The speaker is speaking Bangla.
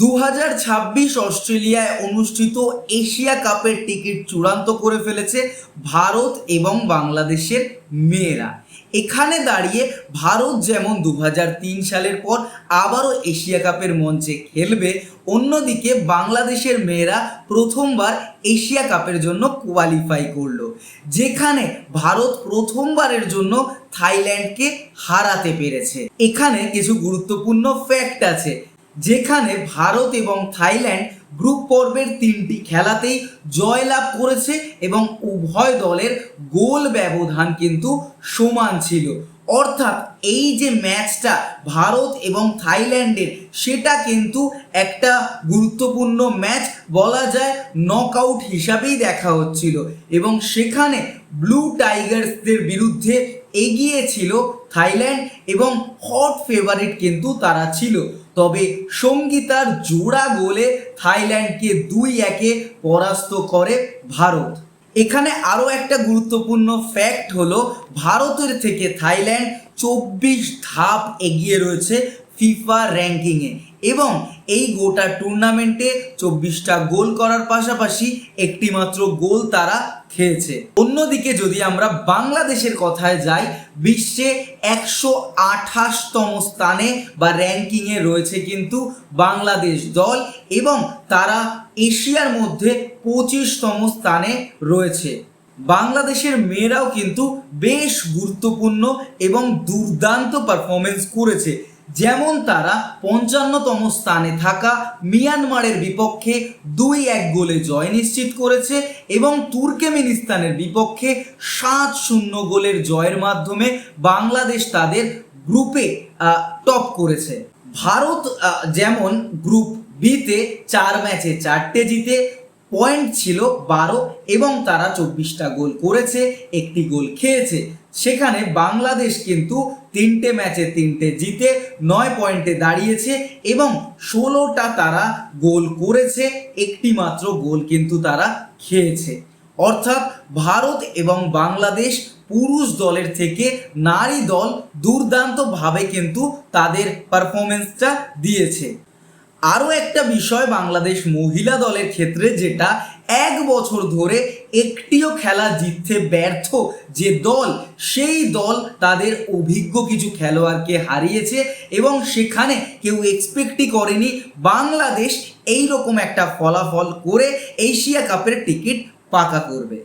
দু হাজার ছাব্বিশ অস্ট্রেলিয়ায় অনুষ্ঠিত এশিয়া কাপের টিকিট চূড়ান্ত করে ফেলেছে ভারত এবং বাংলাদেশের মেয়েরা। এখানে দাঁড়িয়ে ভারত যেমন দু হাজার তিন সালের পর আবারও এশিয়া কাপের মঞ্চে খেলবে, অন্যদিকে বাংলাদেশের মেয়েরা প্রথমবার এশিয়া কাপের জন্য কোয়ালিফাই করল, যেখানে ভারত প্রথমবারের জন্য থাইল্যান্ডকে হারাতে পেরেছে। এখানে কিছু গুরুত্বপূর্ণ ফ্যাক্ট আছে। যেখানে ভারত এবং থাইল্যান্ড গ্রুপ পর্বের তিনটি খেলাতেই জয়লাভ করেছে এবং উভয় দলের গোল ব্যবধান কিন্তু সমান ছিল। অর্থাৎ এই যে ম্যাচটা ভারত এবং থাইল্যান্ডের, সেটা কিন্তু একটা গুরুত্বপূর্ণ ম্যাচ বলা যায় নকআউট হিসাবেই দেখা হচ্ছিল এবং সেখানে ব্লু টাইগার্সদের বিরুদ্ধে এগিয়ে ছিল থাইল্যান্ড এবং হট ফেভারিট কিন্তু তারা ছিল। তবে সঙ্গীতার জোড়া গোলে থাইল্যান্ডকে দুই একে পরাস্ত করে ভারত। এখানে আরও একটা গুরুত্বপূর্ণ ফ্যাক্ট হলো, ভারতের থেকে থাইল্যান্ড চব্বিশ ধাপ এগিয়ে রয়েছে ফিফা র্যাঙ্কিংয়ে এবং এই গোটা টুর্নামেন্টে চব্বিশটা গোল করার পাশাপাশি একটিমাত্র গোল তারা খেয়েছে। অন্যদিকে যদি আমরা বাংলাদেশের কথায় যাই, বিশ্বে একশো আঠাশতম স্থানে বা র্যাঙ্কিংয়ে রয়েছে কিন্তু বাংলাদেশ দল এবং তারা এশিয়ার মধ্যে পঁচিশতম স্থানে রয়েছে। বাংলাদেশের মেয়েরাও কিন্তু বেশ গুরুত্বপূর্ণ এবং দুর্দান্ত পারফরমেন্স করেছে। যেমন তারা পঞ্চান্নতম স্থানে থাকা মিয়ানমারের বিপক্ষে দুই এক গোলে জয় নিশ্চিত করেছে এবং তুর্কমেনিস্তানের বিপক্ষে সাত শূন্য গোলের জয়ের মাধ্যমে বাংলাদেশ তাদের গ্রুপে টপ করেছে। ভারত যেমন গ্রুপ বিতে চার ম্যাচে চারটে জিতে পয়েন্ট ছিল বারো এবং তারা চব্বিশটা গোল করেছে, একটি গোল খেয়েছে। সেখানে বাংলাদেশ কিন্তু তিনটে ম্যাচে তিনটে জিতে নয় পয়েন্টে দাঁড়িয়েছে এবং ষোলোটা তারা গোল করেছে একটি মাত্র গোল কিন্তু তারা খেয়েছে। অর্থাৎ ভারত এবং বাংলাদেশ পুরুষ দলের থেকে নারী দল দুর্দান্তভাবে কিন্তু তাদের পারফরমেন্সটা দিয়েছে। আরও একটা বিষয় বাংলাদেশ মহিলা দলের ক্ষেত্রে যেটা এক বছর ধরে একটিও খেলা জিততে ব্যর্থ যে দল, সেই দল তাদের অভিজ্ঞ কিছু খেলোয়াড়কে হারিয়েছে এবং সেখানে কেউ এক্সপেক্টই করেনি বাংলাদেশ এই রকম একটা ফলাফল করে এশিয়া কাপের টিকিট পাকা করবে।